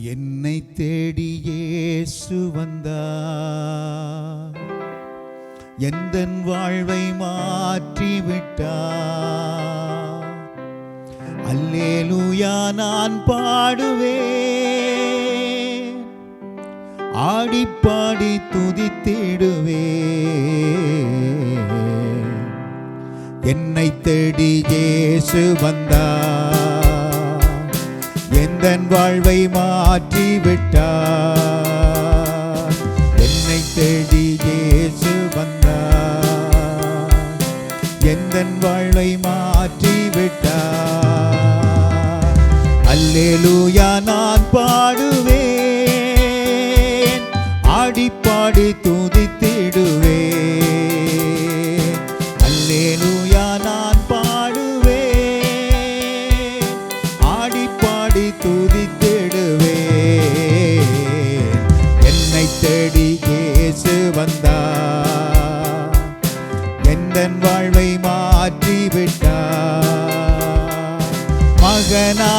என்னை தேடி இயேசு வந்தார். எந்தன் வாழ்வை மாற்றிவிட்டா அல்லேலூயா நான் பாடுவேன். ஆடிப்பாடி பாடி துதித்திடுவேன். என்னை தேடி இயேசு தன் வாழ்வை மாற்றி விட்டார் என்னை தேடி இயேசு வந்தார். எந்தன் வாழ்வை மாற்றி விட்டார் அல்லேலூயா நான் பாடுவேன். ஆடிப்பாடி பாடி பாடி என்னை தேடி இயேசு வந்தார் எந்தன் வாழ்வை மாற்றி மகனா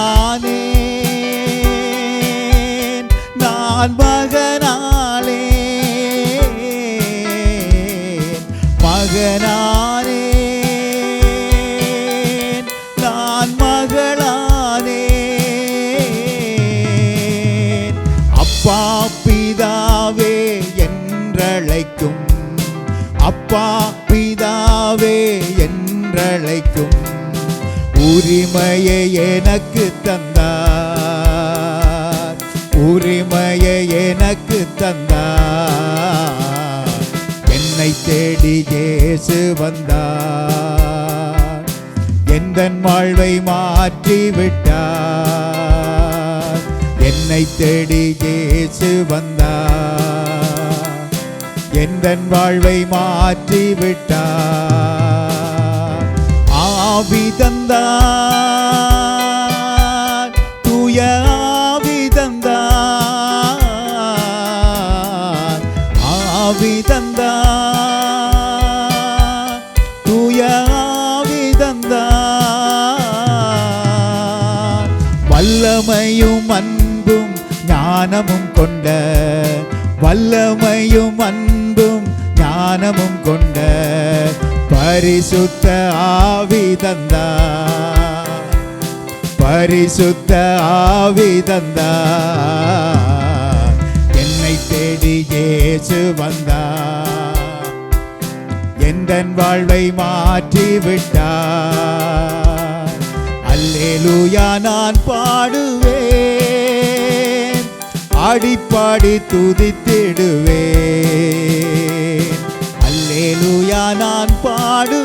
அப்பா பிதாவே என்றழைக்கும். அப்பா பிதாவே என்றழைக்கும். உரிமையை எனக்கு தந்தார். உரிமையை எனக்கு தந்தார். என்னை தேடி இயேசு வந்தார். எந்தன் வாழ்வை மாற்றிவிட்டார். என்னை தேடி இயேசு வந்தார். எந்தன் வாழ்வை மாற்றி விட்டார் ஆவி தந்தார். வல்லமையும் அன்பும் ஞானமும் கொண்ட வல்லமையும் அன்பும் ஞானமும் கொண்ட பரிசுத்த ஆவி தந்தார் பரிசுத்த ஆவி தந்தார் என்னை தேடி ஏசு வந்தா எந்தன் வாழ்வை மாற்றி விட்டார் அல்லேலூயா நான் பாடுவேன். அடிப்பாடி துதித்திடுவேன். அல்லேலூயா நான் பாடுவேன்.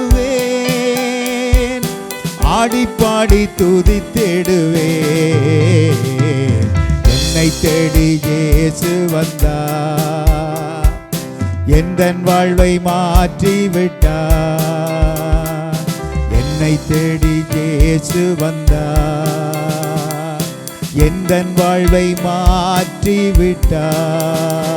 ஆடிப்பாடி துதித்திடுவேன். என்னை தேடி இயேசு வந்தா எந்தன் வாழ்வை மாற்றிவிட்டார். என்னை தேடி இயேசு வந்தார். எந்தன் வாழ்வை மாற்றி விட்டார்